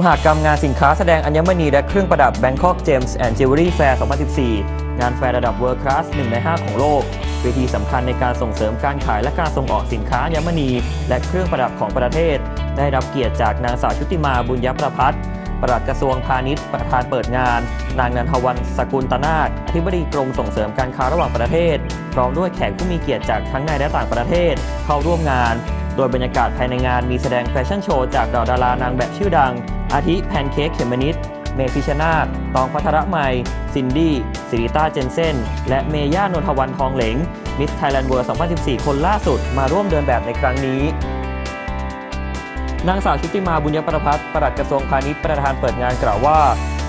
มหากรรมงานสินค้าแสดงอัญมณีและเครื่องประดับ Bangkok Gems and Jewelry Fair 2014 งานแฟร์ระดับ World Class 1 ใน 5 ของโลก เวทีสำคัญในการส่งเสริมการขายและการส่งออกสินค้าอัญมณี และเครื่องประดับของประเทศ ได้รับเกียรติจากนางสาวชุติมาบุญยประพัฒน์ปลัดกระทรวงพาณิชย์ประธานเปิดงาน นางนันทวันสกุลตนาคอธิบดีกรมส่งเสริมการค้าระหว่างประเทศ พร้อมด้วยแขกผู้มีเกียรติจากทั้งในและต่างประเทศ เข้าร่วมงาน โดยบรรยากาศภายในงานมีแสดงแฟชั่นโชว์จากดาดารา นางแบบชื่อดัง อาทิแพนเค้กเขมมนิดเมพิชนาธตองพัทรไมยซินดี้สิริต้าเจนเซนและเมย่านนทวันทองเหลงมิสไทยแลนด์เวิร์2014 คนล่าสุดมาร่วมเดินแบบในครั้งนี้ นางสาวชุติมาบุญยประพัฒน์ปลัดกระทรวงพาณิชย์ประธานเปิดงานกล่าวว่า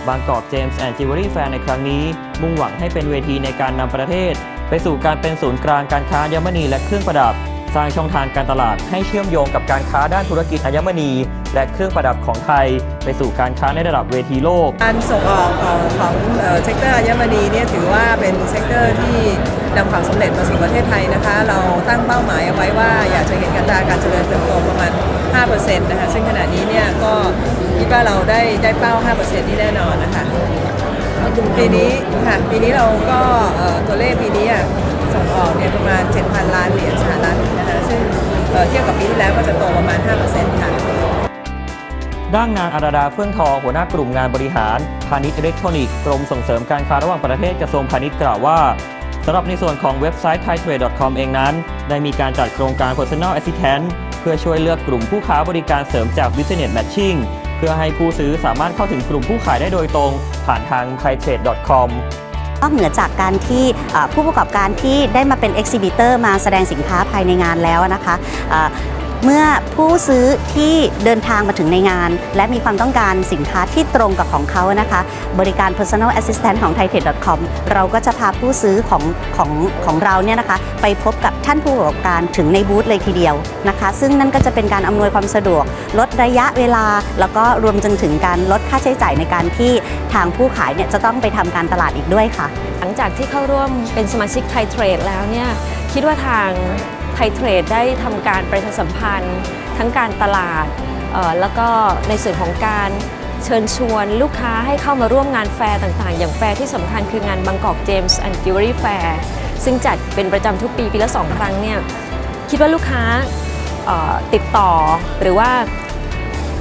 บางกอกเจมส์แอนด์จิวเวลรี่แฟร์ในครั้งนี้ มุ่งหวังให้เป็นเวทีในการนำประเทศ ไปสู่การเป็นศูนย์กลางการค้าอัญมณีและเครื่องประดับ ร้างช่องทางการตลาดให้เชื่อมโยงกับการค้าด้านธุรกิจอัญมณี และเครื่องประดับของไทย ไปสู่การค้าในระดับเวทีโลก การส่งออกของของเอ่อเซกเตอร์อัญมณีเนี่ยถือว่าเป็นเซกเตอร์ที่นำความสำเร็จมาสู่ประเทศไทยนะคะ เราตั้งเป้าหมายเอาไว้ว่าอยากจะเห็นอัตราการเจริญเติบโตประมาณ 5%นะคะซึ่งขณะนี้เนี่ยก็คิดว่าเราได้ได้เป้า 5%นี่แน่นอนนะคะปีนี้ค่ะปีนี้เราก็ตัวเลขปีนี้อะส่งออกเนี่ยประมาณ 7,000 ล้านเหรียญ เทียบกับปีที่แล้วก็จะโตประมาณ 5%ค่ะด้านงานอาราดาเฟื่องทองหัวหน้ากลุ่มงานบริหาร พาณิชย์อิเล็กทรอนิกส์กรมส่งเสริมการค้าระหว่างประเทศกระทรวงพาณิชย์กล่าวว่าสำหรับในส่วนของเว็บไซต์ thaitrade.com เองนั้น ได้มีการจัดโครงการ personal assistant เพื่อช่วยเลือกกลุ่มผู้ค้าบริการเสริมจาก business matching เพื่อให้ผู้ซื้อสามารถเข้าถึงกลุ่มผู้ขายได้โดยตรง ผ่านทาง thaitrade.com นอกเหนือจากการที่ผู้ประกอบการที่ได้มาเป็นเอ็กซิบิเตอร์มาแสดงสินค้าภายในงานแล้วนะคะ เมื่อผู้ซื้อที่เดินทางมาถึงในงาน และมีความต้องการสินค้าที่ตรงกับของเขานะคะ บริการ personal assistant ของ thaitrade.com เราก็จะพาผู้ซื้อของของของเราเนี่ยนะคะ ไปพบกับท่านผู้ประกอบการถึงในบูธเลยทีเดียวนะคะ ซึ่งนั่นก็จะเป็นการอำนวยความสะดวก ลดระยะเวลา แล้วก็รวมจนถึงการลดค่าใช้จ่ายในการที่ทางผู้ขายเนี่ยจะต้องไปทำการตลาดอีกด้วยค่ะ หลังจากที่เข้าร่วมเป็นสมาชิกไทยเทรดแล้วเนี่ยคิดว่าทาง ไทยเทรดได้ทำการประชาสัมพันธ์ ทั้งการตลาด แล้วก็ในส่วนของการเชิญชวนลูกค้าให้เข้ามาร่วมงานแฟร์ต่างๆ อย่างแฟร์ที่สำคัญคืองานบางกอกเจมส์แอนด์จิวเวลรี่แฟร์ซึ่งจัดเป็นประจำทุกปี ปีละสองครั้งเนี่ยคิดว่าลูกค้าติดต่อหรือว่า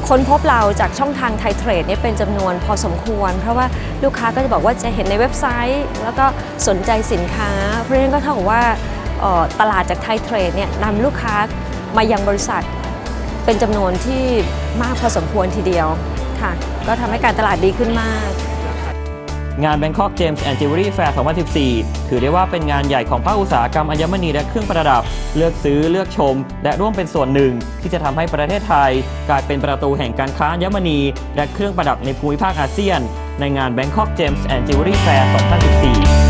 ค้นพบเราจากช่องทางไทยเทรดเนี่ยเป็นจำนวนพอสมควร เพราะว่าลูกค้าก็จะบอกว่าจะเห็นในเว็บไซต์ แล้วก็สนใจสินค้า เพราะฉะนั้นก็เท่ากับว่า ตลาดจากไทยเทรดเนี่ยนำลูกค้ามายังบริษัท เป็นจำนวนที่มากพอสมควรทีเดียวค่ะ ก็ทำให้การตลาดดีขึ้นมาก งาน Bangkok James and Jewelry Fair 2014 ถือได้ว่าเป็นงานใหญ่ของภาคอุตสาหกรรมอัญมณีและเครื่องประดับ เลือกซื้อเลือกชม และร่วมเป็นส่วนหนึ่ง ที่จะทำให้ประเทศไทย กลายเป็นประตูแห่งการค้าอัญมณี และเครื่องประดับในภูมิภาคอาเซียน ในงาน Bangkok James and Jewelry Fair 2014